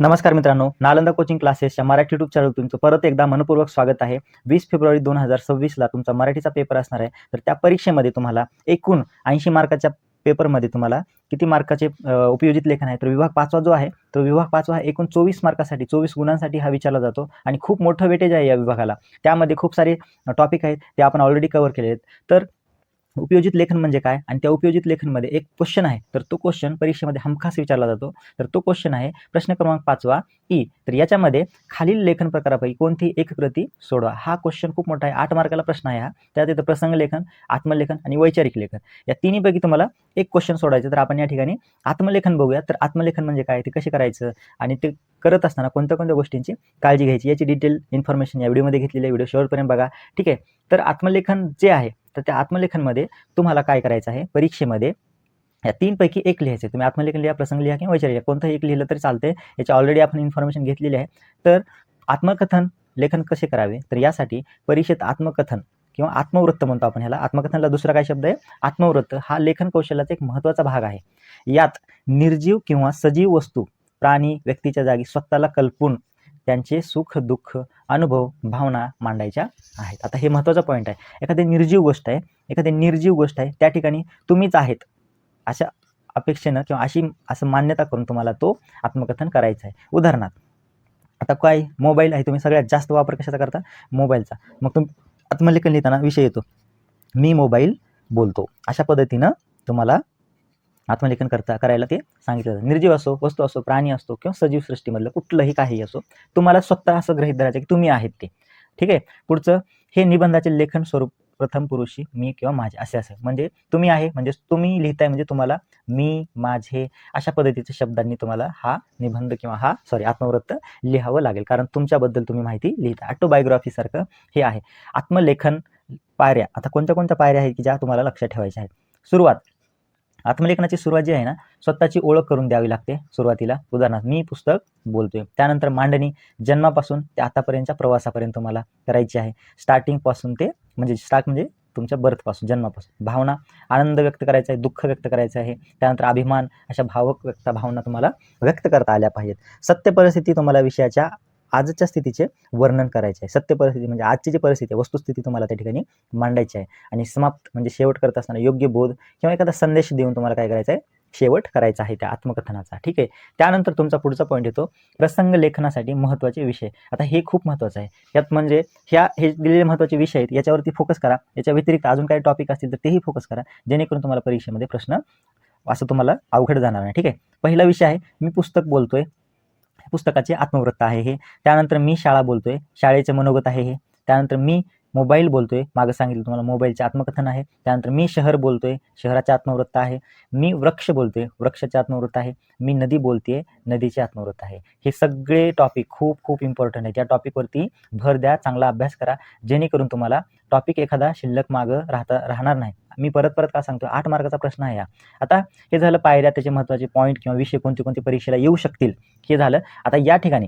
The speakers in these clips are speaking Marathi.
नमस्कार मित्रांनो नालंदा कोचिंग क्लासेसच्या मराठी युट्यूब चॅनल तुमचं परत एकदा मनपूर्वक स्वागत आहे. वीस फेब्रुवारी दोन हजार सव्वीसला तुमचा मराठीचा पेपर असणार आहे. तर त्या परीक्षेमध्ये तुम्हाला एकूण ऐंशी मार्काच्या पेपरमध्ये तुम्हाला किती मार्काचे उपयोजित लेखन आहे तर विभाग पाचवा जो आहे तो विभाग पाचवा हा एकूण चोवीस मार्कासाठी चोवीस गुणांसाठी हा विचारला जातो आणि खूप मोठं वेटेज आहे या विभागाला. त्यामध्ये खूप सारे टॉपिक आहेत ते आपण ऑलरेडी कव्हर केले आहेत. तर उपयोजित लेखन म्हणजे काय? आणि त्या उपयोजित लेखनमध्ये एक क्वेश्चन आहे. तर तो क्वेश्चन परीक्षेमध्ये हमखास विचारला जातो. तर तो क्वेश्चन आहे प्रश्न क्रमांक पाचवा ई तर याच्यामध्ये खालील लेखन प्रकारापैकी कोणती एक कृती सोडवा? हा क्वेश्चन खूप मोठा आहे. आठ मार्काला प्रश्न आहे हा. त्यात येतं प्रसंग लेखन आत्मलेखन आणि वैचारिक लेखन. या तिन्हीपैकी तुम्हाला एक क्वेश्चन सोडायचं तर आपण या ठिकाणी आत्मलेखन बघूया. तर आत्मलेखन म्हणजे काय? ते कसे करायचं? आणि ते करत असताना कोणत्या कोणत्या गोष्टींची काळजी घ्यायची? याची डिटेल इन्फॉर्मेशन या व्हिडिओमध्ये घेतलेली आहे. व्हिडिओ शेवटपर्यंत बघा. ठीक आहे. तर आत्मलेखन जे आहे तर त्या आत्मलेखनमध्ये तुम्हाला काय करायचं आहे? परीक्षेमध्ये या तीनपैकी एक लिहायचं आहे. तुम्ही आत्मलेखन लिहा प्रसंग लिहा किंवा वैचारिक लिहा. कोणतंही एक लिहिलं तरी चालते याची ऑलरेडी आपण इन्फॉर्मेशन घेतलेली आहे. तर आत्मकथन लेखन कसे करावे? तर यासाठी परीक्षेत आत्मकथन किंवा आत्मवृत्त म्हणतो आपण ह्याला. आत्मकथनला दुसरा काय शब्द आहे? आत्मवृत्त. हा लेखन कौशल्याचा एक महत्त्वाचा भाग आहे. यात निर्जीव किंवा सजीव वस्तू प्राणी व्यक्तीच्या जागी स्वतःला कल्पून त्यांचे सुख दुःख अनुभव भावना मांडायच्या आहेत. आता हे महत्त्वाचा पॉईंट आहे. एखादी निर्जीव गोष्ट आहे एखादी निर्जीव गोष्ट आहे त्या ठिकाणी तुम्हीच आहेत अशा अपेक्षेनं किंवा अशी असं मान्यता करून तुम्हाला तो आत्मकथन करायचं आहे. उदाहरणार्थ आता काय मोबाईल आहे तुम्ही सगळ्यात जास्त वापर कशाचा करता? मोबाईलचा. मग तुम्ही आत्मलेखन लिहिताना विषय येतो. मी मोबाईल बोलतो. अशा पद्धतीनं तुम्हाला आत्मलेखन करता करायला ते सांगितलं जातं. निर्जीव असो वस्तू असो प्राणी असतो किंवा सजीव सृष्टीमधलं कुठलंही काही असो तुम्हाला स्वतः असं ग्रहित धरायचं की तुम्ही आहेत ते. ठीक आहे? पुढचं हे निबंधाचे लेखन स्वरूप प्रथम पुरुषी मी किंवा माझे असे असेल म्हणजे तुम्ही आहे म्हणजे तुम्ही लिहिताय म्हणजे तुम्हाला मी माझे अशा पद्धतीच्या शब्दांनी तुम्हाला हा निबंध किंवा हा सॉरी आत्मवृत्त लिहावं लागेल. कारण तुमच्याबद्दल तुम्ही माहिती लिहिता. ऑटोबायोग्राफीसारखं हे आहे. आत्मलेखन पायऱ्या आता कोणत्या कोणत्या पायऱ्या आहेत की ज्या तुम्हाला लक्षात ठेवायच्या आहेत? सुरुवात. आत्मलेखनाची सुरुवात जी आहे ना स्वतःची ओळख करून द्यावी लागते सुरुवातीला. उदाहरणार्थ मी पुस्तक बोलतोय. त्यानंतर मांडणी जन्मापासून ते आतापर्यंतच्या प्रवासापर्यंत तुम्हाला करायची आहे. स्टार्टिंगपासून ते म्हणजे स्टार्ट म्हणजे तुमच्या बर्थपासून जन्मापासून. भावना आनंद व्यक्त करायचा आहे दुःख व्यक्त करायचं आहे. त्यानंतर अभिमान अशा भावक व्यक्त भावना तुम्हाला व्यक्त करता आल्या पाहिजेत. सत्य परिस्थिती तुम्हाला विषयाच्या आजच्या स्थितीचे वर्णन करायचे आहे. सत्य परिस्थिती म्हणजे आजची जी परिस्थिती आहे वस्तुस्थिती तुम्हाला त्या ठिकाणी मांडायची आहे. आणि समाप्त म्हणजे शेवट करत असताना योग्य बोध किंवा एखादा संदेश देऊन तुम्हाला काय करायचं आहे? शेवट करायचा आहे त्या आत्मकथनाचा. ठीक आहे? त्यानंतर तुमचा पुढचा पॉईंट येतो प्रसंग लेखनासाठी महत्त्वाचे विषय. आता हे खूप महत्त्वाचं आहे. यात म्हणजे ह्या हे दिलेले महत्त्वाचे विषय आहेत याच्यावरती फोकस करा. याच्या व्यतिरिक्त अजून काही टॉपिक असतील तर तेही फोकस करा. जेणेकरून तुम्हाला परीक्षेमध्ये प्रश्न असं तुम्हाला अवघड जाणार नाही. ठीक आहे? पहिला विषय आहे मी पुस्तक बोलतोय. पुस्तकाचे आत्मवृत्त आहे हे. त्यानंतर मी शाळा बोलतोय शाळेचे मनोगत आहे हे. त्यानंतर मी मोबाईल बोलतोय मागं सांगितलं तुम्हाला मोबाईलचे आत्मकथन आहे. त्यानंतर मी शहर बोलतोय शहराचे आत्मवृत्त आहे. मी वृक्ष बोलतोय वृक्षाचे आत्मवृत्त आहे. मी नदी बोलतेय नदीचे आत्मवृत्त आहे. हे सगळे टॉपिक खूप खूप इम्पॉर्टंट आहे त्या टॉपिकवरती भर द्या चांगला अभ्यास करा. जेणेकरून तुम्हाला टॉपिक एखादा शिल्लक मागं राहता राहणार नाही. मी परत परत का सांगतो आठ मार्काचा प्रश्न आहे हा. आता हे झालं पायऱ्या त्याचे महत्त्वाचे पॉईंट किंवा विषय कोणते कोणते परीक्षेला येऊ शकतील? हे झालं. आता या ठिकाणी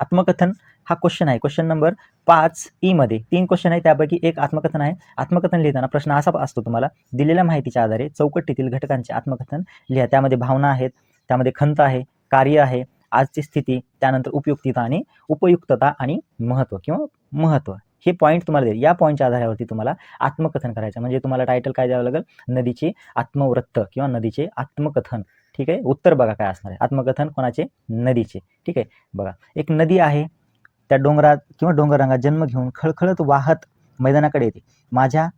आत्मकथन हा क्वेश्चन आहे. क्वेश्चन नंबर पाच e ईमध्ये तीन क्वेश्चन आहे त्यापैकी एक आत्मकथन आहे. आत्मकथन लिहिताना प्रश्न असा असतो तुम्हाला दिलेल्या माहितीच्या आधारे चौकटीतील घटकांचे आत्मकथन लिहा. त्यामध्ये भावना आहेत त्यामध्ये खंत आहे कार्य आहे आजची स्थिती त्यानंतर उपयुक्तता आणि उपयुक्तता आणि महत्त्व किंवा महत्त्व. हे पॉईंट तुम्हाला देईल. या पॉईंटच्या आधारावरती तुम्हाला आत्मकथन करायचं म्हणजे तुम्हाला टायटल काय द्यावं लागेल? नदीचे आत्मवृत्त किंवा नदीचे आत्मकथन. ठीक आहे? उत्तर बघा काय असणार आहे. आत्मकथन कोणाचे? नदीचे. ठीक आहे? बघा. एक नदी आहे. त्या डोंगरात किंवा डोंगररंगात जन्म घेऊन खळखळत वाहत मैदानाकडे येते. माझ्या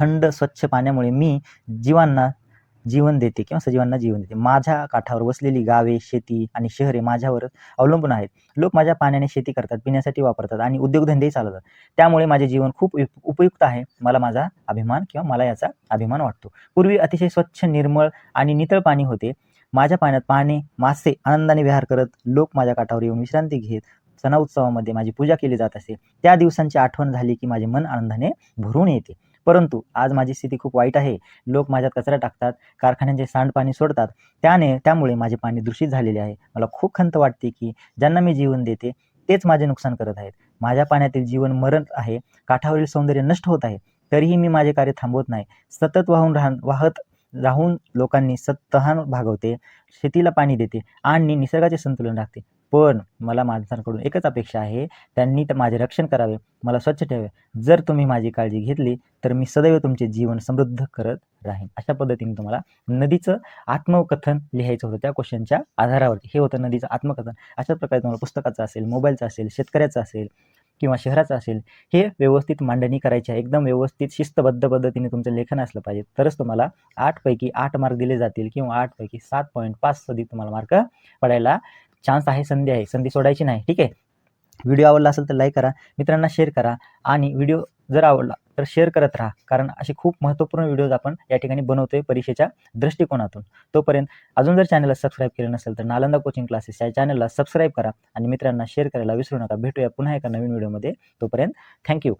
थंड स्वच्छ पाण्यामुळे मी जीवांना जीवन देते किंवा सजीवांना जीवन देते. माझ्या काठावर वसलेली गावे शेती आणि शहरे माझ्यावर अवलंबून आहेत. लोक माझ्या पाण्याने शेती करतात पिण्यासाठी वापरतात आणि उद्योगधंदेही चालवतात. त्यामुळे माझे जीवन खूप उप- उपयुक्त आहे. मला माझा अभिमान किंवा मला याचा अभिमान वाटतो. पूर्वी अतिशय स्वच्छ निर्मळ आणि नितळ पाणी होते. माझ्या पाण्यात पाणी मासे आनंदाने विहार करत लोक माझ्या काठावर येऊन विश्रांती घेत सणा उत्सवामध्ये माझी पूजा केली जात असे. त्या दिवसांची आठवण झाली की माझे मन आनंदाने भरून येते. परंतु आज माझी स्थिती खूप वाईट आहे. लोक माझ्यात कचरा टाकतात कारखान्यांचे सांडपाणी सोडतात. त्याने त्यामुळे माझे पाणी दूषित झालेले आहे. मला खूप खंत वाटते की ज्यांना मी जीवन देते तेच माझे नुकसान करत आहेत. माझ्या पाण्यातील जीवन मरत आहे. काठावरील सौंदर्य नष्ट होत आहे. तरीही मी माझे कार्य थांबवत नाही. सतत वाहून राह वाहत राहून लोकांनी सत्तहान भागवते शेतीला पाणी देते आणि निसर्गाचे संतुलन राखते. पण मला माणसांकडून एकच अपेक्षा आहे त्यांनी तर माझे रक्षण करावे मला स्वच्छ ठेवावे. जर तुम्ही माझी काळजी घेतली तर मी सदैव तुमचे जीवन समृद्ध करत राहीन. अशा पद्धतीने तुम्हाला नदीचं आत्मकथन लिहायचं होतं त्या क्वेश्चनच्या आधारावरती हे होतं नदीचं आत्मकथन. अशा प्रकारे तुम्हाला पुस्तकाचं असेल मोबाईलचं असेल शेतकऱ्याचं असेल किंवा शहराचं असेल हे व्यवस्थित मांडणी करायची आहे. एकदम व्यवस्थित शिस्तबद्ध पद्धतीने तुमचं लेखन असलं पाहिजे. तरच तुम्हाला आठपैकी आठ मार्क दिले जातील किंवा आठपैकी सात पॉईंट पाच सदी तुम्हाला मार्क पडायला चान्स आहे संधी आहे संधी सोडायची नाही ठीक आहे? व्हिडिओ आवडला असेल तर लाईक करा मित्रांना शेअर करा आणि व्हिडिओ जर आवडला तर शेअर करत राहा कारण असे खूप महत्त्वपूर्ण व्हिडिओज आपण या ठिकाणी बनवतोय परीक्षेच्या दृष्टिकोनातून. तोपर्यंत अजून जर चॅनलला सबस्क्राईब केलं नसेल तर नालंदा कोचिंग क्लासेस या चॅनलला सबस्क्राईब करा आणि मित्रांना शेअर करायला विसरू नका. भेटूया पुन्हा एका नवीन व्हिडिओमध्ये तोपर्यंत थँक्यू